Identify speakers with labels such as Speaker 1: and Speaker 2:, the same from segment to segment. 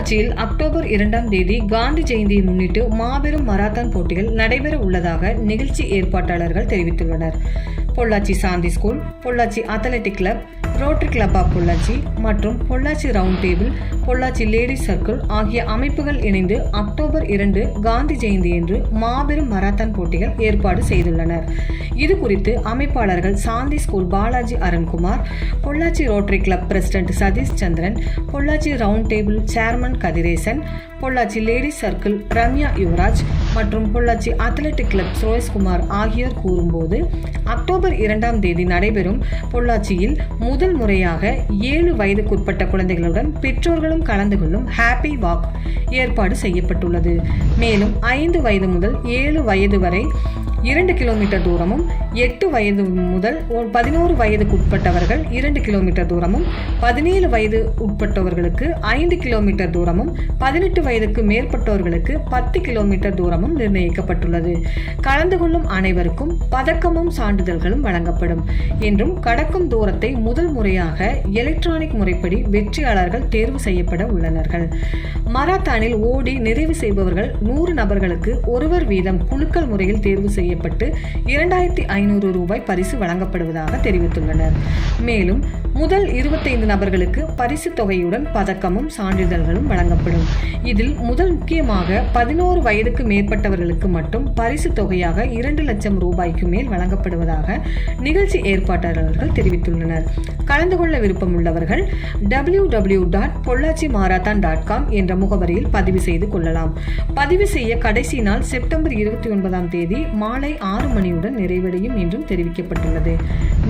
Speaker 1: பொள்ளாச்சியில் அக்டோபர் இரண்டாம் தேதி காந்தி ஜெயந்தியை முன்னிட்டு மாபெரும் மராத்தான் போட்டிகள் நடைபெற உள்ளதாக நிகழ்ச்சி ஏற்பாட்டாளர்கள் தெரிவித்துள்ளனர். Pollachi Shanthi school Pollachi athletic club rotary club of Pollachi மற்றும் Pollachi round table Pollachi ladies circle ஆகிய அமைப்புகள் இணைந்து அக்டோபர் இரண்டு காந்தி ஜெயந்தியன்று மாபெரும் மராத்தான் போட்டிகள் ஏற்பாடு செய்துள்ளனர். இது குறித்து அமைப்பாளர்கள் Shanthi school Balaji Arunkumar Pollachi rotary club president Satish Chandran Pollachi round table chairman Kathiresan Pollachi ladies circle Ramya Yuvaraj மற்றும் பொள்ளாச்சி அத்லெட்டிக் கிளப் சுரேஷ்குமார் ஆகியோர் கூறும்போது அக்டோபர் இரண்டாம் தேதி நடைபெறும் பொள்ளாச்சியில் முதல் முறையாக ஏழு வயதுக்குட்பட்ட குழந்தைகளுடன் பெற்றோர்களும் கலந்து கொள்ளும் ஹாப்பி வாக் ஏற்பாடு செய்யப்பட்டுள்ளது. மேலும் ஐந்து வயது முதல் ஏழு வயது வரை இரண்டு கிலோமீட்டர் தூரமும் எட்டு வயது முதல் ஒரு பதினோரு வயதுக்குட்பட்டவர்கள் இரண்டு கிலோமீட்டர் தூரமும் பதினேழு வயது உட்பட்டவர்களுக்கு ஐந்து கிலோமீட்டர் தூரமும் பதினெட்டு வயதுக்கு மேற்பட்டவர்களுக்கு பத்து கிலோமீட்டர் தூரமும் நிர்ணயிக்கப்பட்டுள்ளது. கலந்து கொள்ளும் அனைவருக்கும் பதக்கமும் சான்றிதழ்களும் வழங்கப்படும். என்றும் கடக்கும் தூரத்தை முதல் முறையாக எலக்ட்ரானிக் முறைப்படி வெற்றியாளர்கள் தேர்வு செய்யப்பட உள்ளனர்கள். மராத்தானில் ஓடி நிறைவு செய்பவர்கள் நூறு நபர்களுக்கு ஒருவர் வீதம் குழுக்கள் முறையில் தேர்வு செய்யப்பட்டு இரண்டாயிரத்தி ஐநூறு ரூபாய் பரிசு வழங்கப்படுவதாக தெரிவித்துள்ளனர். மேலும் முதல் இருபத்தைந்து நபர்களுக்கு பரிசு தொகையுடன் பதக்கமும் சான்றிதழ்களும் வழங்கப்படும். இதில் முதல் முக்கியமாக பதினோரு வயதுக்கு மேற்பட்டவர்களுக்கு மட்டும் பரிசு தொகையாக இரண்டு லட்சம் ரூபாய்க்கு மேல் வழங்கப்படுவதாக நிகழ்ச்சி ஏற்பாட்டாளர்கள் தெரிவித்துள்ளனர். கலந்து கொள்ள விருப்பம் உள்ளவர்கள் W W dot Pollachi marathon dot com என்ற முகவரியில் பதிவு செய்து கொள்ளலாம். பதிவு செய்ய கடைசி நாள் செப்டம்பர் இருபத்தி ஒன்பதாம் தேதி மாலை ஆறு மணியுடன் நிறைவடையும் என்றும் தெரிவிக்கப்பட்டுள்ளது.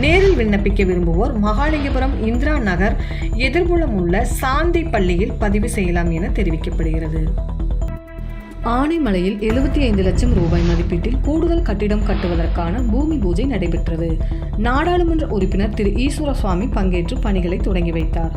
Speaker 1: நேரில் விண்ணப்பிக்க விரும்புவோர் மகாலிங்கபுரம் இந்திரா நகர் எதிர்புலம் உள்ள சாந்தி பள்ளியில் பதிவு செய்யலாம் என தெரிவிக்கப்படுகிறது. ஆனைமலையில் எழுபத்தி ஐந்து லட்சம் ரூபாய் மதிப்பீட்டில் கூடுதல் கட்டிடம் கட்டுவதற்கான பூமி பூஜை நடைபெற்றது. நாடாளுமன்ற உறுப்பினர் திரு. ஈஸ்வரசுவாமி பங்கேற்று பணிகளை தொடங்கி வைத்தார்.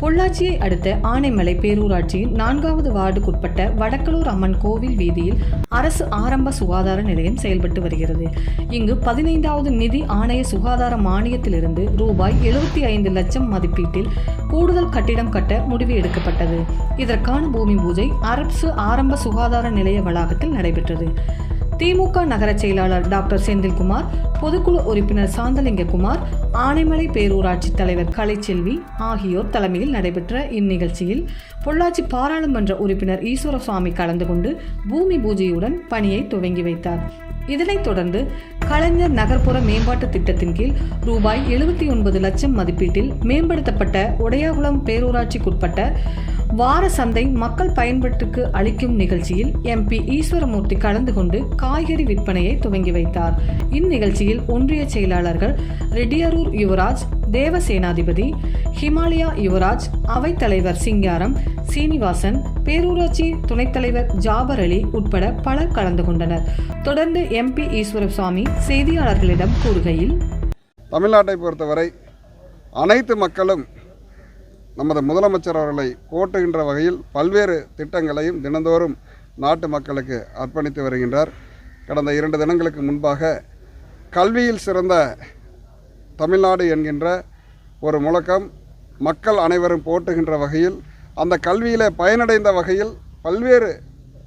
Speaker 1: பொள்ளாச்சியை அடுத்த ஆனைமலை பேரூராட்சியின் நான்காவது வார்டுக்குட்பட்ட வடக்கலூர் அம்மன் கோவில் வீதியில் அரசு ஆரம்ப சுகாதார நிலையம் செயல்பட்டு வருகிறது. இங்கு பதினைந்தாவது நிதி ஆணைய சுகாதார மானியத்திலிருந்து ரூபாய் எழுபத்தி ஐந்து லட்சம் மதிப்பீட்டில் கூடுதல் கட்டிடம் கட்ட முடிவு எடுக்கப்பட்டது. இதற்கான பூமி பூஜை அரசு ஆரம்ப சுகாதார நிலைய வளாகத்தில் நடைபெற்றது. திமுக நகர செயலாளர் டாக்டர் செந்தில்குமார் பொதுக்குழு உறுப்பினர் சாந்தலிங்ககுமார் ஆனைமலை பேரூராட்சி தலைவர் கலைச்செல்வி ஆகியோர் தலைமையில் நடைபெற்ற இந்நிகழ்ச்சியில் பொள்ளாச்சி பாராளுமன்ற உறுப்பினர் ஈஸ்வரசுவாமி கலந்து கொண்டு பூமி பூஜையுடன் பணியை துவங்கி வைத்தார். இதனைத் தொடர்ந்து கலைஞர் நகர்ப்புற மேம்பாட்டு திட்டத்தின் கீழ் ரூபாய் எழுபத்தி ஒன்பது லட்சம் மதிப்பீட்டில் மேம்படுத்தப்பட்ட உடையாகுளம் பேரூராட்சிக்குட்பட்ட வார சந்தை மக்கள் பயன்பாட்டுக்கு அளிக்கும் நிகழ்ச்சியில் எம்பி ஈஸ்வரமூர்த்தி கலந்து கொண்டு காய்கறி விற்பனையை துவங்கி வைத்தார். இந்நிகழ்ச்சியில் ஒன்றிய செயலாளர்கள் ரெட்டியரூர் யுவராஜ் தேவசேனாதிபதி ஹிமாலயா யுவராஜ் அவைத்தலைவர் சிங்காரம் சீனிவாசன் பேரூராட்சி துணைத் தலைவர் ஜாபர் அலி உட்பட பலர் கலந்து கொண்டனர். தொடர்ந்து எம்பி ஈஸ்வரசுவாமி செய்தியாளர்களிடம் கூறுகையில்
Speaker 2: தமிழ்நாட்டை பொறுத்தவரை அனைத்து மக்களும் நமது முதலமைச்சர் அவர்களை போட்டுகின்ற வகையில் பல்வேறு திட்டங்களையும் தினந்தோறும் நாட்டு மக்களுக்கு அர்ப்பணித்து வருகின்றார். கடந்த இரண்டு தினங்களுக்கு முன்பாக கல்வியில் சிறந்த தமிழ்நாடு என்கின்ற ஒரு முழக்கம் மக்கள் அனைவரும் போட்டுகின்ற வகையில் அந்த கல்வியில் பயனடைந்த வகையில் பல்வேறு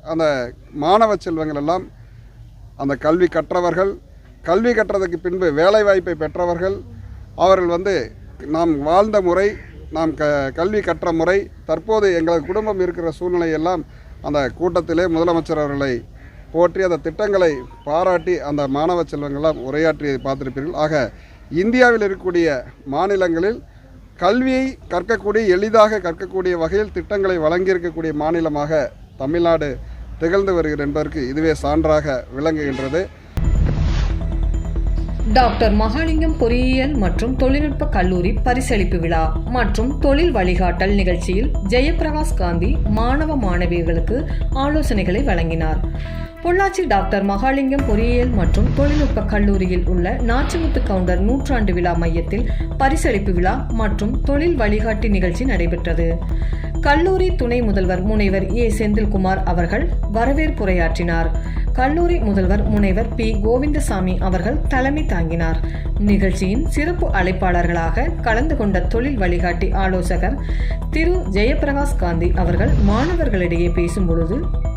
Speaker 2: அந்த மாணவ செல்வங்கள் எல்லாம் அந்த கல்வி கற்றவர்கள் கல்வி கற்றதுக்கு பின்பு வேலை வாய்ப்பை பெற்றவர்கள் அவர்கள் வந்து நாம் வாழ்ந்த முறை நாம் க கல்வி கற்ற முறை தற்போது எங்களது குடும்பம் இருக்கிற சூழ்நிலையெல்லாம் அந்த கூட்டத்திலே முதலமைச்சர் அவர்களை போற்றி அந்த திட்டங்களை பாராட்டி அந்த மாணவ செல்வங்கள்லாம் உரையாற்றியதை பார்த்திருப்பீர்கள். ஆக இந்தியாவில் இருக்கக்கூடிய மாநிலங்களில் கல்வியை கற்கக்கூடிய எளிதாக கற்கக்கூடிய வகையில் திட்டங்களை வழங்கியிருக்கக்கூடிய மாநிலமாக தமிழ்நாடு திகழ்ந்து வருகிறது என்பதற்கு இதுவே சான்றாக விளங்குகின்றது.
Speaker 1: டாக்டர் மகாலிங்கம் பொறியியல் மற்றும் தொழில்நுட்ப கல்லூரி பரிசளிப்பு விழா மற்றும் தொழில் வழிகாட்டல் நிகழ்ச்சியில் ஜெயபிரகாஷ் காந்தி மாணவ மாணவியர்களுக்கு ஆலோசனைகளை வழங்கினார். பொள்ளாச்சி டாக்டர் மகாலிங்கம் பொறியியல் மற்றும் தொழில்நுட்ப கல்லூரியில் உள்ள நாச்சிமுத்து கவுண்டர் நூற்றாண்டு விழா மையத்தில் பரிசளிப்பு விழா மற்றும் தொழில் வழிகாட்டி நிகழ்ச்சி நடைபெற்றது. கல்லூரி துணை முதல்வர் முனைவர் ஏ. செந்தில்குமார் அவர்கள் வரவேற்புரையாற்றினார். கல்லூரி முதல்வர் முனைவர் பி. கோவிந்தசாமி அவர்கள் தலைமை தாங்கினார். நிகழ்ச்சியின் சிறப்பு அழைப்பாளர்களாக கலந்து கொண்ட தொழில் வழிகாட்டி ஆலோசகர் திரு. ஜெயபிரகாஷ் காந்தி அவர்கள் மாணவர்களிடையே பேசும்பொழுது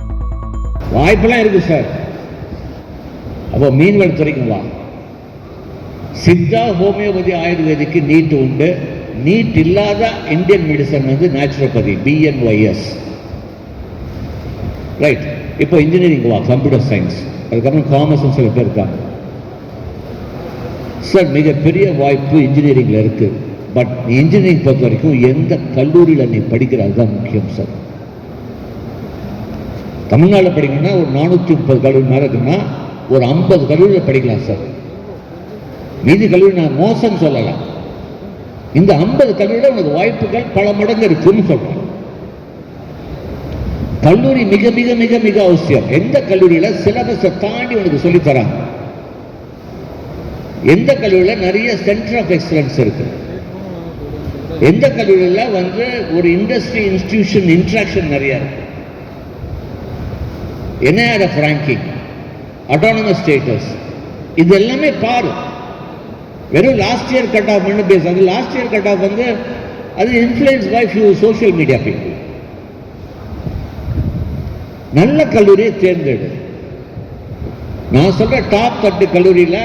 Speaker 3: வாய்ப்பெல்லாம் இருக்கு சார். அப்போ மீன்கள் துறைக்குங்களா சித்தா ஹோமியோபதி ஆயுர்வேதிக்கு நீட் உண்டு. நீட் இல்லாத இந்தியன் மெடிசன் வந்து நேச்சுரோபதி பிஎன்ஒய்எஸ் ரைட் இப்போ இன்ஜினியரிங் வா கம்ப்யூட்டர் சயின்ஸ் அதுக்கப்புறம் காமர்ஸ் சில பேர் இருக்காங்க. சார் மிகப்பெரிய வாய்ப்பு இன்ஜினியரிங்கில் இருக்குது பட் இன்ஜினியரிங் பொறுத்த வரைக்கும் எந்த கல்லூரியில் நீ படிக்கிறது தான் முக்கியம் சார் தமிழ்நாட்டில் படிக்கணும்னா ஒரு நானூற்றி முப்பது கல்லூரி மேலே இருக்குன்னா ஒரு ஐம்பது கல்லூரியில் படிக்கலாம் சார். மீதி கல்லூரி நான் மோசம் சொல்லலாம் இந்த ஐம்பது கல்லூரியில் உனக்கு வாய்ப்புகள் பல மடங்கு இருக்குன்னு சொல்கிறேன் கல்லூரி மிக மிக மிக மிக அவசியம். எந்த கல்லூரியில் சிலபஸை தாண்டி உனக்கு சொல்லித் தராங்க எந்த கல்லூரியில் நிறைய சென்டர் ஆஃப் எக்ஸலன்ஸ் இருக்கு. எந்த கல்லூரியில் வந்து ஒரு இண்டஸ்ட்ரி இன்ஸ்டிடியூஷன் இன்ட்ராக்ஷன் நிறையா இருக்கு. என்ஐஆர்எஃப் ரேங்கிங் அட்டானமஸ் ஸ்டேட்டஸ் இது எல்லாமே பாரு. வெறும் லாஸ்ட் இயர் கட் ஆஃப் பண்ணி பேச அது லாஸ்ட் இயர் கட் ஆஃப் வந்து அது influence by few social media people நல்ல கல்லூரியை தேர்ந்தெடு. நான் சொல்ற டாப் தட்டு கல்லூரியில்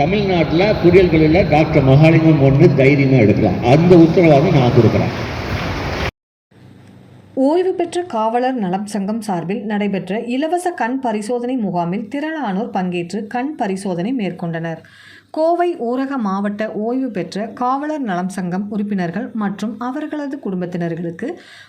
Speaker 3: தமிழ்நாட்டில் பொறியியல் கல்லூரியில் டாக்டர் மகாலிங்கம் ஒன்று தைரியமாக எடுக்கலாம். அந்த உத்தரவாதம் நான் கொடுக்குறேன்.
Speaker 1: ஓய்வு பெற்ற காவலர் நலம் சங்கம் சார்பில் நடைபெற்ற இலவச கண் பரிசோதனை முகாமில் திரளானோர் பங்கேற்று கண் பரிசோதனை மேற்கொண்டனர். கோவை ஊரக மாவட்ட ஓய்வு பெற்ற காவலர் நலம் சங்கம் உறுப்பினர்கள் மற்றும் அவர்களது குடும்பத்தினர்களுக்கு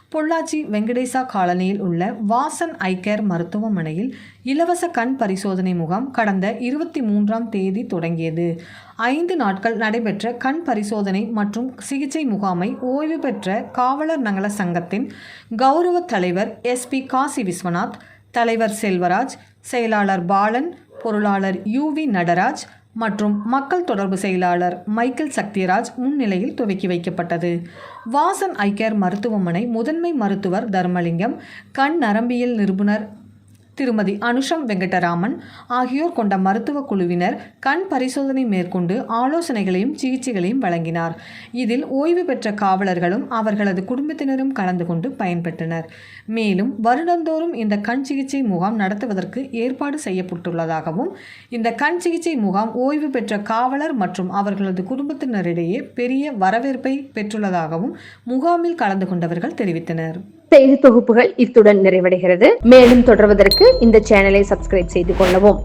Speaker 1: பொள்ளாச்சி வெங்கடேசா காலனியில் உள்ள வாசன் ஐகேர் மருத்துவமனையில் இலவச கண் பரிசோதனை முகாம் கடந்த இருபத்தி மூன்றாம் தேதி தொடங்கியது. ஐந்து நாட்கள் நடைபெற்ற கண் பரிசோதனை மற்றும் சிகிச்சை முகாமை ஓய்வு பெற்ற காவலர் நல சங்கத்தின் கௌரவ தலைவர் எஸ்பி காசி விஸ்வநாத் தலைவர் செல்வராஜ் செயலாளர் பாலன் பொருளாளர் யுவி நடராஜ் மற்றும் மக்கள் தொடர்பு செயலாளர் மைக்கேல் சக்திராஜ் முன்னிலையில் துவக்கி வைக்கப்பட்டது. வாசன் ஐகேர் மருத்துவமனை முதன்மை மருத்துவர் தர்மலிங்கம் கண் நரம்பியல் நிபுணர் திருமதி அனுஷம் வெங்கடராமன் ஆகியோர் கொண்ட மருத்துவ குழுவினர் கண் பரிசோதனை மேற்கொண்டு ஆலோசனைகளையும் சிகிச்சைகளையும் வழங்கினார். இதில் ஓய்வு பெற்ற காவலர்களும் அவர்களது குடும்பத்தினரும் கலந்து கொண்டு பயன்பெற்றனர். மேலும் வருடந்தோறும் இந்த கண் சிகிச்சை முகாம் நடத்துவதற்கு ஏற்பாடு செய்யப்பட்டுள்ளதாகவும் இந்த கண் சிகிச்சை முகாம் ஓய்வு பெற்ற காவலர் மற்றும் அவர்களது குடும்பத்தினரிடையே பெரிய வரவேற்பை பெற்றுள்ளதாகவும் முகாமில் கலந்து கொண்டவர்கள் தெரிவித்தனர்.
Speaker 4: செய்தி தொகுப்புகள் இத்துடன் நிறைவடைகிறது. மேலும் தொடர்வதற்கு இந்த சேனலை சப்ஸ்கிரைப் செய்து கொள்ளவும்.